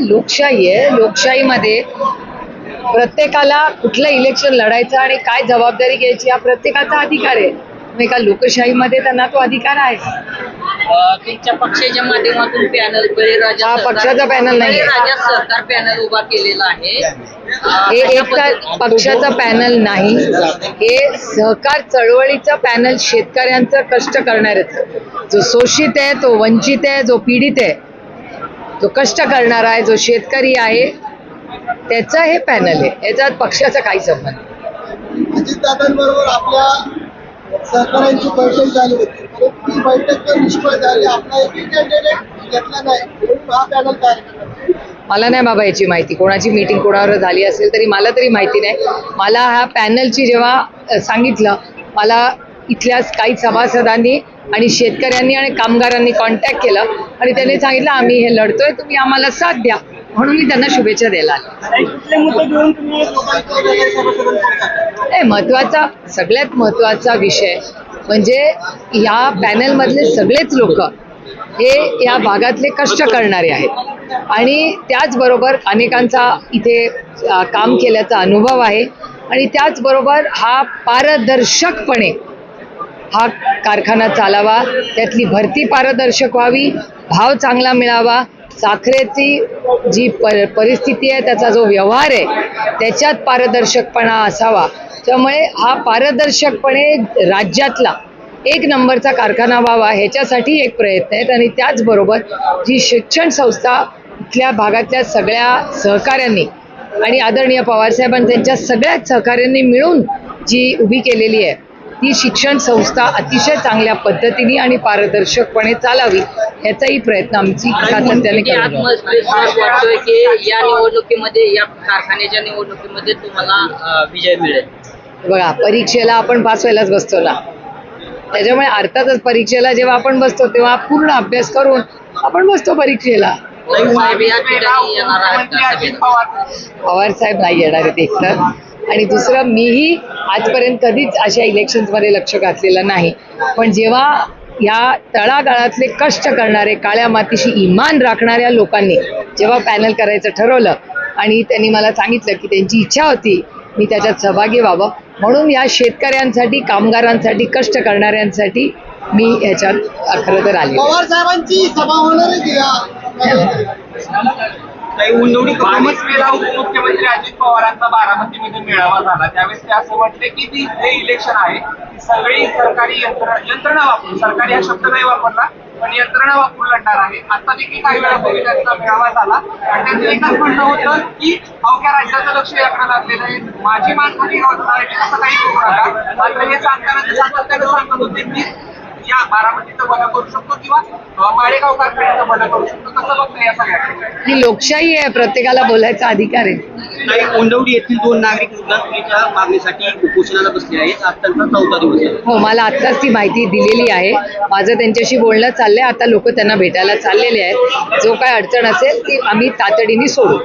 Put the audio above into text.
लोकशाही आहे. लोकशाहीमध्ये प्रत्येकाला कुठलं इलेक्शन लढायचं आणि काय जबाबदारी घ्यायची हा प्रत्येकाचा अधिकार आहे. मग एका लोकशाहीमध्ये त्यांना तो अधिकार आहे. पक्षाच्या माध्यमातून पॅनल हा, पक्षाचा नाहीये. बळीराजा सरकार पॅनल उभा केलेला आहे. हे एक पक्षाचं पॅनल नाही. हे सहकार चळवळीचं पॅनल शेतकऱ्यांचं कष्ट करणाऱ्याचं जो शोषित आहे तो वंचित आहे जो पीडित आहे जो कष्ट करणारा आहे जो शेतकरी आहे त्याचं हे पॅनल आहे. याच्यात पक्षाचा काही संबंध. अजितदादांबरोबर आपल्या सहकाऱ्यांची बैठक झाली होती. ती बैठक निष्फळ झाली. आपला एकही कॅन्डिडेट घेतला नाही. म्हणून हा पॅनल तयार करण्यात आला. मला नाही बाबा याची माहिती. कोणाची मीटिंग कोणावर झाली असेल तरी मला तरी माहिती नाही. मला ह्या पॅनलची जेव्हा सांगितलं मला इथल्या काही सभासदांनी आणि शेतकऱ्यांनी आणि कामगारांनी कॉन्टॅक्ट केलं आणि त्यांनी सांगितलं आम्ही हे लढतोय तुम्ही आम्हाला साथ द्या. म्हणून मी त्यांना शुभेच्छा द्यायला? नाही महत्त्वाचा सगळ्यात महत्त्वाचा विषय म्हणजे या पॅनलमधले सगळेच लोक हे या भागातले कष्ट करणारे आहेत. आणि त्याचबरोबर अनेकांचा इथे काम केल्याचा अनुभव आहे. आणि त्याचबरोबर हा पारदर्शकपणे हा कारखाना चालावा त्यातली भरती पारदर्शक व्हावी भाव चांगला मिळावा. साखरेची जी पर परिस्थिती आहे त्याचा जो व्यवहार आहे त्याच्यात पारदर्शकपणा असावा. त्यामुळे हा पारदर्शकपणे राज्यातला एक नंबरचा कारखाना व्हावा ह्याच्यासाठी एक प्रयत्न आहेत. आणि त्याचबरोबर जी शिक्षण संस्था इथल्या भागातल्या सगळ्या सहकाऱ्यांनी आणि आदरणीय पवारसाहेबांनी त्यांच्या सगळ्याच सहकाऱ्यांनी मिळून जी उभी केलेली आहे ती शिक्षण संस्था अतिशय चांगल्या पद्धतीने आणि पारदर्शकपणे चालावी याचाही प्रयत्न आमची सातत्याने वाटतोय की या निवडणुकीमध्ये या कारखान्याच्या निवडणुकीमध्ये तुम्हाला विजय मिळेल. बघा परीक्षेला आपण पास व्हायलाच बसतो ना. त्याच्यामुळे अर्थातच परीक्षेला जेव्हा आपण बसतो तेव्हा पूर्ण अभ्यास करून आपण बसतो परीक्षेला. सभेला? पवार साहेब नाही येणार आहेत एकतर. आणि दुसरं मीही आजपर्यंत कधीच अशा इलेक्शन्समध्ये लक्ष घातलेलं नाही. पण जेव्हा या तळागाळातले कष्ट करणारे काळ्या मातीशी इमान राखणाऱ्या लोकांनी जेव्हा पॅनल करायचं ठरवलं आणि त्यांनी मला सांगितलं की त्यांची इच्छा होती मी त्याच्यात सहभागी व्हावं. म्हणून या शेतकऱ्यांसाठी कामगारांसाठी कष्ट करणाऱ्यांसाठी मी ह्याच्यात खरं तर आले पवार साहेबांची सभा होणार आहे उपमुख्यमंत्री अजित पवारांचा बारामतीमध्ये मेळावा झाला. त्यावेळेस ते असं म्हटले की ती हे इलेक्शन आहे ती सगळी सरकारी यंत्र यंत्रणा वापरून सरकारी हा शब्द नाही वापरला पण यंत्रणा वापरून लढणार आहे. आता देखील काही वेळापूर्वी त्यांचा मेळावा झाला. आणि त्यांचं एकच म्हणणं होतं की अवघ्या राज्याचं लक्ष याकडे लागलेलं आहे. माझी मान खाली आहे असं काही करू नका. मात्र हे सांगताना ते सांगत होते की या बारामतीचं भलं करू शकतो किंवा माळेगाव कारखान्याचं भलं करू शकतो. कसं बघतं या सगळ्या ही लोकशाही आहे प्रत्येकाला बोलायचा अधिकार आहे. काही कोंडवडी येथील दोन नागरिक मुद्दासुनीच्या मागणीसाठी उपोषणाला बसले आहेत. आज त्यांचा चौथा दिवस आहे. हो मला आत्ताच ती माहिती दिलेली आहे. माझं त्यांच्याशी बोलणं चाललंय. आता लोक त्यांना भेटायला चाललेले आहेत. जो काय अडचण असेल ती आम्ही तातडीने सोडू.